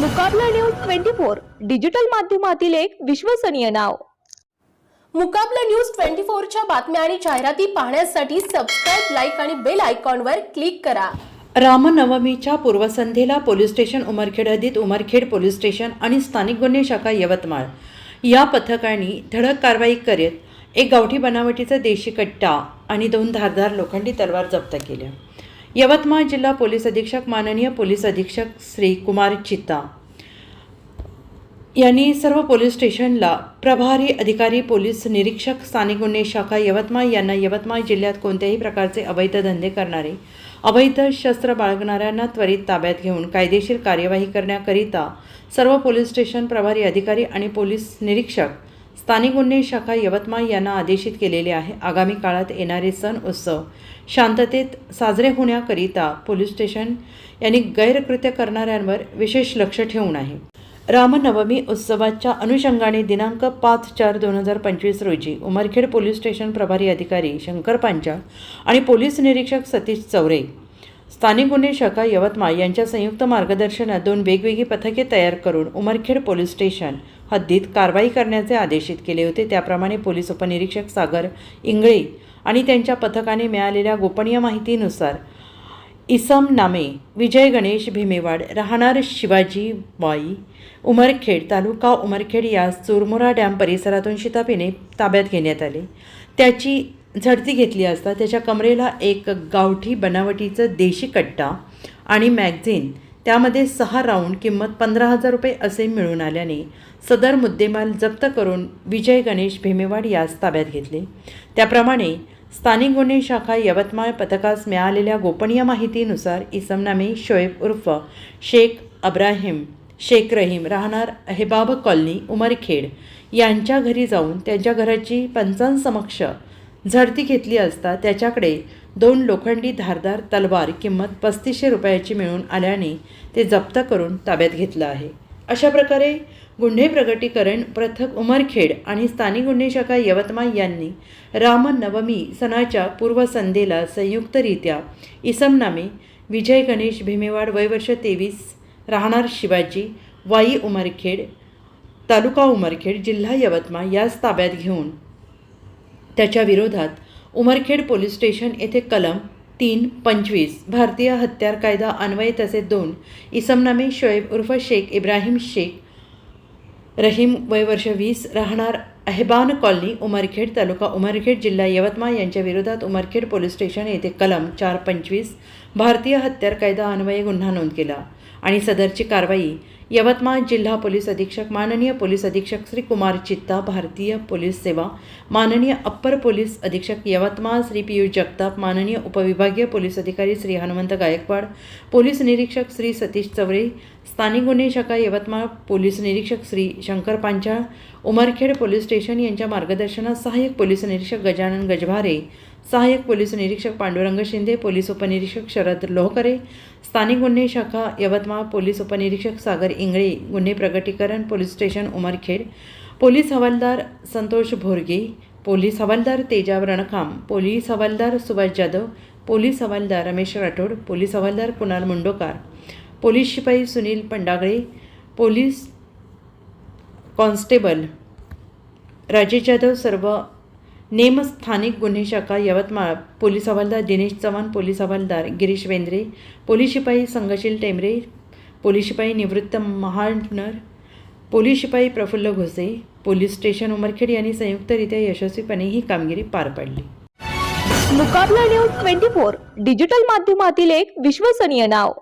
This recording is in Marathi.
Mukabla news twenty four digital माध्यमातील एक विश्वसनीय नाव. मुकाबला न्यूज ट्वेंटी फोरच्या बातम्या आणि जाहिराती पाहण्यासाठी सबस्क्राईब लाईक आणि बेल आयकॉनवर क्लिक करा. रामनवमीच्या पूर्वसंध्येला पोलीस स्टेशन उमरखेड हद्दीत उमरखेड पोलीस स्टेशन आणि स्थानिक गुन्हे शाखा यवतमाळ. या पथकांनी धडक कारवाई करीत एक गावठी बनावटीचा देशी कट्टा आणि दोन धारदार लोखंडी तलवार जप्त केल्या. यवतमाळ जिल्हा पोलीस अधीक्षक माननीय पोलीस अधीक्षक श्री कुमार चित्ता यांनी सर्व पोलीस स्टेशनला प्रभारी अधिकारी पोलीस निरीक्षक स्थानिक गुन्हे शाखा यवतमाळ यांना यवतमाळ जिल्ह्यात कोणत्याही प्रकारचे अवैध धंदे करणारे अवैध शस्त्र बाळगणाऱ्यांना त्वरित ताब्यात घेऊन कायदेशीर कार्यवाही करण्याकरिता सर्व पोलीस स्टेशन प्रभारी अधिकारी आणि पोलीस निरीक्षक स्थानिक गुन्हे शाखा यवतमाळ यांना आदेशित केलेले आहे. आगामी काळात येणारे सण उत्सव शांततेत साजरे होण्याकरिता पोलीस स्टेशन यांनी गैरकृत्य करणाऱ्यांवर विशेष लक्ष ठेवून आहे. रामनवमी उत्सवाच्या अनुषंगाने दिनांक पाच चार दोन हजार पंचवीस रोजी उमरखेड पोलीस स्टेशन प्रभारी अधिकारी शंकर पांचाळ आणि पोलीस निरीक्षक सतीश चौरे स्थानिक गुन्हे शाखा यवतमाळ यांच्या संयुक्त मार्गदर्शनात दोन वेगवेगळी पथके तयार करून उमरखेड पोलीस स्टेशन हद्दीत कारवाई करण्याचे आदेशित केले होते. त्याप्रमाणे पोलीस उपनिरीक्षक सागर इंगळे आणि त्यांच्या पथकाने मिळालेल्या गोपनीय माहितीनुसार इसम नामे विजय गणेश भीमेवाड राहणार शिवाजी बाई उमरखेड तालुका उमरखेड यास चुरमुरा डॅम परिसरातून शितापीने ताब्यात घेण्यात आले. त्याची झडती घेतली असता त्याच्या कमरेला एक गावठी बनावटीचं देशी कट्टा आणि मॅगझिन त्यामध्ये सहा राऊंड किंमत पंधरा हजार रुपये असे मिळून आल्याने सदर मुद्देमाल जप्त करून विजय गणेश भीमेवाड यास ताब्यात घेतले. त्याप्रमाणे स्थानिक गुन्हे शाखा यवतमाळ पथकास मिळालेल्या गोपनीय माहितीनुसार इसमनामे शोएब उर्फ शेख अब्राहिम शेख रहीम राहणार अहेबाब कॉलनी उमरखेड यांच्या घरी जाऊन त्यांच्या घराची पंचांसमक्ष झडती घेतली असता त्याच्याकडे दोन लोखंडी धारदार तलवार किंमत पस्तीसशे रुपयाची मिळून आल्याने ते जप्त करून ताब्यात घेतलं आहे. अशा प्रकारे गुन्हे प्रगटीकरण प्रथक उमरखेड आणि स्थानिक गुन्हे शाखा यवतमाळ यांनी रामनवमी सणाच्या पूर्वसंध्येला संयुक्तरित्या इसमनामे विजय गणेश भीमेवाड वयवर्ष तेवीस राहणार शिवाजी वाई उमरखेड तालुका उमरखेड जिल्हा यवतमाळ याच ताब्यात घेऊन त्याच्या विरोधात उमरखेड पोलीस स्टेशन येथे कलम तीन पंचवीस भारतीय हत्यार कायदा अन्वये तसेच दोन इसमनामे शोएब उर्फ शेख इब्राहिम शेख रहीम वय वर्ष वीस राहणार अहेबान कॉलनी उमरखेड तालुका उमरखेड जिल्हा यवतमाळ यांच्या विरोधात उमरखेड पोलीस स्टेशन येथे कलम चार पंचवीस भारतीय हत्यार कायदा अन्वये गुन्हा नोंद केला आणि सदरची कारवाई यवतमाळ जिल्हा पोलीस अधीक्षक माननीय पोलीस अधीक्षक श्री कुमार चित्ता भारतीय पोलीस सेवा माननीय अप्पर पोलीस अधीक्षक यवतमाळ श्री पियुष जगताप माननीय उपविभागीय पोलीस अधिकारी श्री हनुमंत गायकवाड पोलीस निरीक्षक श्री सतीश चवरे स्थानिक गुन्हे शाखा यवतमाळ पोलीस निरीक्षक श्री शंकर पांचाळ उमरखेड पोलीस स्टेशन यांच्या मार्गदर्शनात सहाय्यक पोलीस निरीक्षक गजानन गजभारे सहाय्यक पोलीस निरीक्षक पांडुरंग शिंदे पोलीस उपनिरीक्षक शरद लोहकरे स्थानिक गुन्हे शाखा यवतमाळ पोलीस उपनिरीक्षक सागर इंगळे गुन्हे प्रगटीकरण पोलीस स्टेशन उमरखेड पोलीस हवालदार संतोष भोरगे पोलीस हवालदार तेजा रणखाम पोलीस हवालदार सुभाष जाधव पोलीस हवालदार रमेश राठोड पोलीस हवालदार कुणाल मुंडोकार पोलीस शिपाई सुनील पंडागळे पोलीस कॉन्स्टेबल राजेश जाधव सर्व नेम स्थानिक गुन्हे शाखा यवतमाळ पोलीस हवालदार दिनेश चव्हाण पोलीस हवालदार गिरीश वेंद्रे पोलीस शिपाई संघशील टेंबरे पोलीस शिपाई निवृत्त महानर पोलीस शिपाई प्रफुल्ल घोसे पोलीस स्टेशन उमरखेड यांनी संयुक्तरित्या यशस्वीपणे ही कामगिरी पार पाडली. Mukabla news twenty four digital माध्यमातील एक विश्वसनीय नाव.